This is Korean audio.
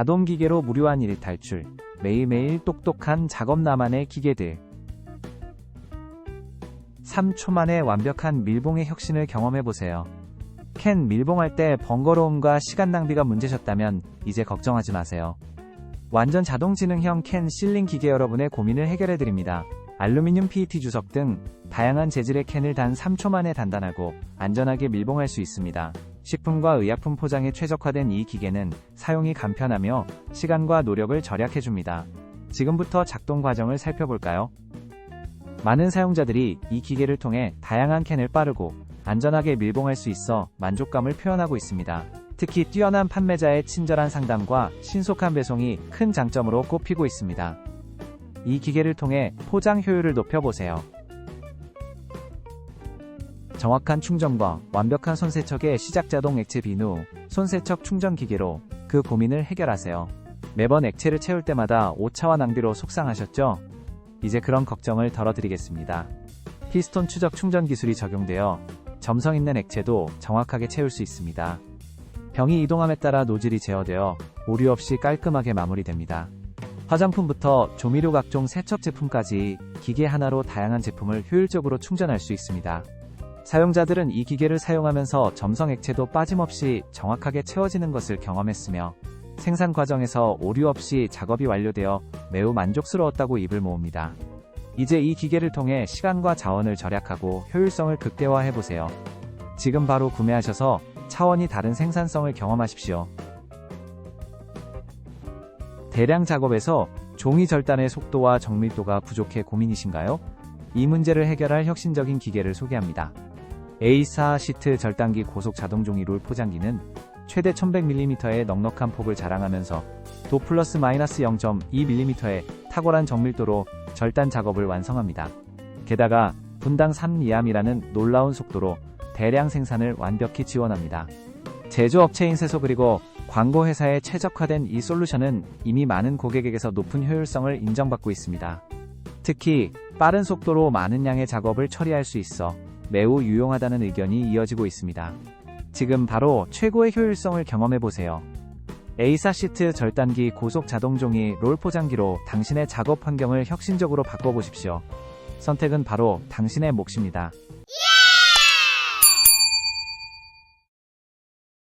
자동 기계로 무료한 일 탈출. 매일매일 똑똑한 작업 나만의 기계들. 3초 만에 완벽한 밀봉의 혁신을 경험해보세요. 캔 밀봉할 때 번거로움과 시간 낭비가 문제셨다면 이제 걱정하지 마세요. 완전 자동 지능형 캔 실링 기계 여러분의 고민을 해결해드립니다. 알루미늄 PET 주석 등 다양한 재질의 캔을 단 3초 만에 단단하고 안전하게 밀봉할 수 있습니다. 식품과 의약품 포장에 최적화된 이 기계는 사용이 간편하며 시간과 노력을 절약해줍니다. 지금부터 작동 과정을 살펴볼까요? 많은 사용자들이 이 기계를 통해 다양한 캔을 빠르고 안전하게 밀봉할 수 있어 만족감을 표현하고 있습니다. 특히 뛰어난 판매자의 친절한 상담과 신속한 배송이 큰 장점으로 꼽히고 있습니다. 이 기계를 통해 포장 효율을 높여보세요. 정확한 충전과 완벽한 손세척의 시작자동 액체 비누, 손세척 충전 기계로 그 고민을 해결하세요. 매번 액체를 채울 때마다 오차와 낭비로 속상하셨죠? 이제 그런 걱정을 덜어드리겠습니다. 피스톤 추적 충전 기술이 적용되어 점성 있는 액체도 정확하게 채울 수 있습니다. 병이 이동함에 따라 노즐이 제어되어 오류 없이 깔끔하게 마무리됩니다. 화장품부터 조미료 각종 세척 제품까지 기계 하나로 다양한 제품을 효율적으로 충전할 수 있습니다. 사용자들은 이 기계를 사용하면서 점성 액체도 빠짐없이 정확하게 채워지는 것을 경험했으며 생산 과정에서 오류 없이 작업이 완료되어 매우 만족스러웠다고 입을 모읍니다. 이제 이 기계를 통해 시간과 자원을 절약하고 효율성을 극대화해보세요. 지금 바로 구매하셔서 차원이 다른 생산성을 경험하십시오. 대량 작업에서 종이 절단의 속도와 정밀도가 부족해 고민이신가요? 이 문제를 해결할 혁신적인 기계를 소개합니다. A4 시트 절단기 고속 자동 종이 롤 포장기는 최대 1100mm의 넉넉한 폭을 자랑하면서 도 플러스 마이너스 0.2mm의 탁월한 정밀도로 절단 작업을 완성합니다. 게다가 분당 3리암이라는 놀라운 속도로 대량 생산을 완벽히 지원합니다. 제조업체인 세소 그리고 광고 회사에 최적화된 이 솔루션은 이미 많은 고객에게서 높은 효율성을 인정받고 있습니다. 특히 빠른 속도로 많은 양의 작업을 처리할 수 있어 매우 유용하다는 의견이 이어지고 있습니다. 지금 바로 최고의 효율성을 경험해 보세요. A4 시트 절단기 고속 자동 종이 롤 포장기로 당신의 작업 환경을 혁신적으로 바꿔보십시오. 선택은 바로 당신의 몫입니다.